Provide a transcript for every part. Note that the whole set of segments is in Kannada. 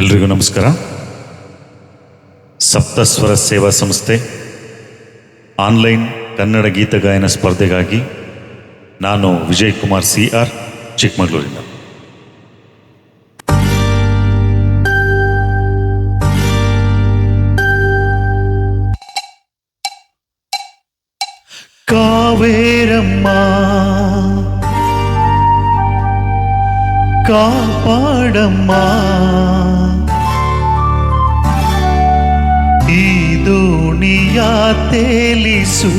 ಎಲ್ರಿಗೂ ನಮಸ್ಕಾರ. ಸಪ್ತಸ್ವರ ಸೇವಾ ಸಂಸ್ಥೆ ಆನ್ಲೈನ್ ಕನ್ನಡ ಗೀತಗಾಯನ ಸ್ಪರ್ಧೆಗಾಗಿ ನಾನು ವಿಜಯ್ ಕುಮಾರ್ ಸಿ ಆರ್ ಚಿಕ್ಕಮಗಳೂರಿನ. ಕಾವೇರಮ್ಮ కాపాడమ్మా. ఈ దోణియా తేలిసు.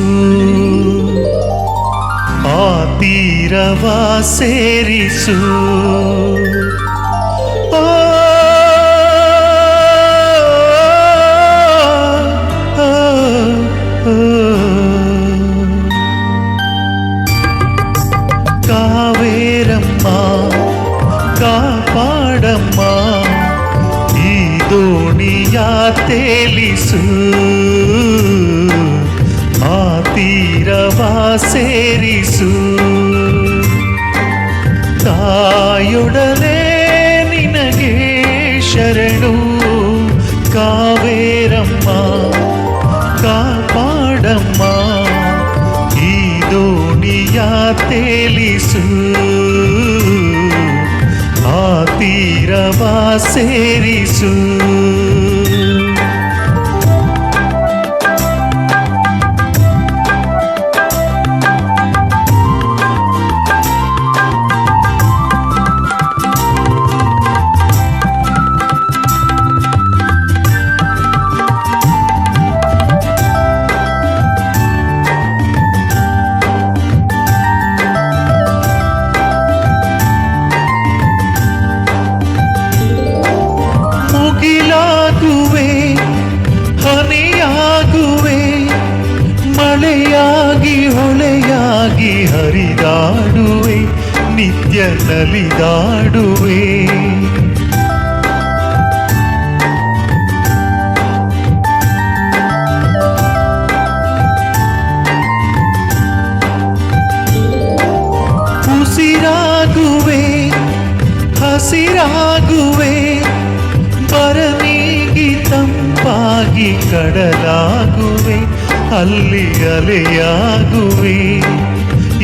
ఆ తీరవా సేరిసు. కావేరమ్మా. ಆ, ಆ, ಆ. ಕಾವೇರಮ್ಮ ಕಾಪಾಡಮ್ಮ ಈ ದೋಣಿಯ ತೇಲಿಸು ಆ ತೀರವ ಸೇರಿಸು ತಾಯೊಡನೆ ನಿನಗೆ ಶರಣು ಕಾವೇರಮ್ಮ ಕಾಪಾಡಮ್ಮ ಈ ದೋಣಿಯ ತೇಲಿಸು തീരവാസേരിസൂ ಹರಿದಾಡುವೆ ನಿತ್ಯ ನಲಿದಾಡುವೆ. ಉಸಿರಾಗುವೆ ಹಸಿರಾಗುವೆ ಬರನೀಗಿ ತಂಪಾಗಿ ಕಡಲಾಗುವೆ ಅಲ್ಲಿ ಅಲೆಯಾಗುವೆ.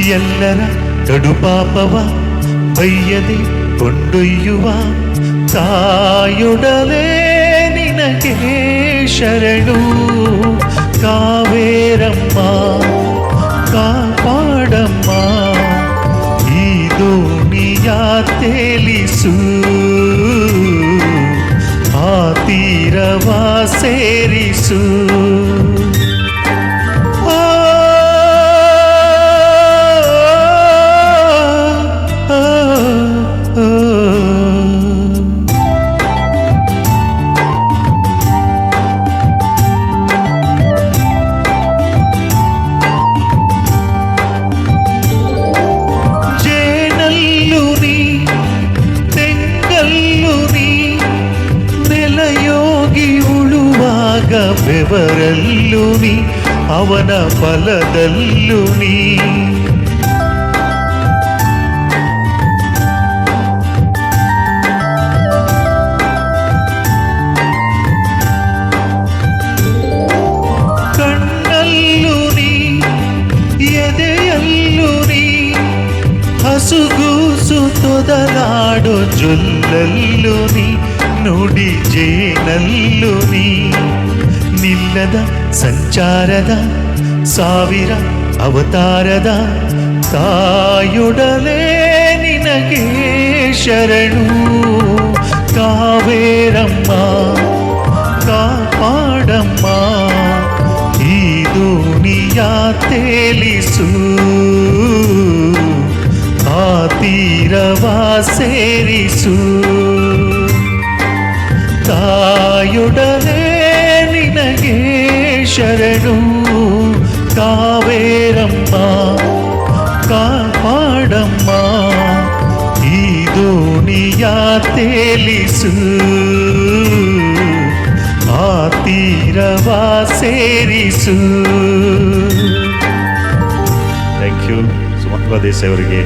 ಎಲ್ಲರ ಕಡುಪಾಪವ ಬೈಯದೆ ಕೊಂಡೊಯ್ಯುವ ತಾಯೊಡಲೆ ನಿನಗೆ ಶರಣು. ಕಾವೇರಮ್ಮ, ಕಾಪಾಡಮ್ಮ, ಈ ದೋಣಿಯ ತೇಲಿಸು. ಆ ತೀರವ ಸೇರಿಸು. ಬೆವರಲ್ಲು ನೀ ಅವನ ಫಲದಲ್ಲು ನೀ ಕಣ್ಣಲ್ಲು ನೀ ಎದೆಯಲ್ಲು ನೀ ಹಸುಗೂಸು ತೊದಲಾಡೋ ಜೊಲ್ಲಲ್ಲು ನೀ ನುಡಿ ಜೇನಲ್ಲು ನೀ ನಿಲ್ಲದ ಸಂಚಾರದ, ಸಾವಿರ ಅವತಾರದ ತಾಯೊಡಲೆ ನಿನಗೆ ಶರಣು. ಕಾವೇರಮ್ಮ ಕಾಪಾಡಮ್ಮ, ಈ ದೋಣಿಯ ತೇಲಿಸು. ಆ ತೀರವ ಸೇರಿಸು. ತಾಯೊಡನೆ ನಿನಗೆ ಶರಣು ಕಾವೇರಮ್ಮ ಕಾಪಾಡಮ್ಮ ಈ ದೋಣಿಯ ತೇಲಿಸು ಆ ತೀರವ ಸೇರಿಸು ಥ್ಯಾಂಕ್ ಯು ಸುಮಂತ್ರ ದೇಸಾಯಿ ಅವರಿಗೆ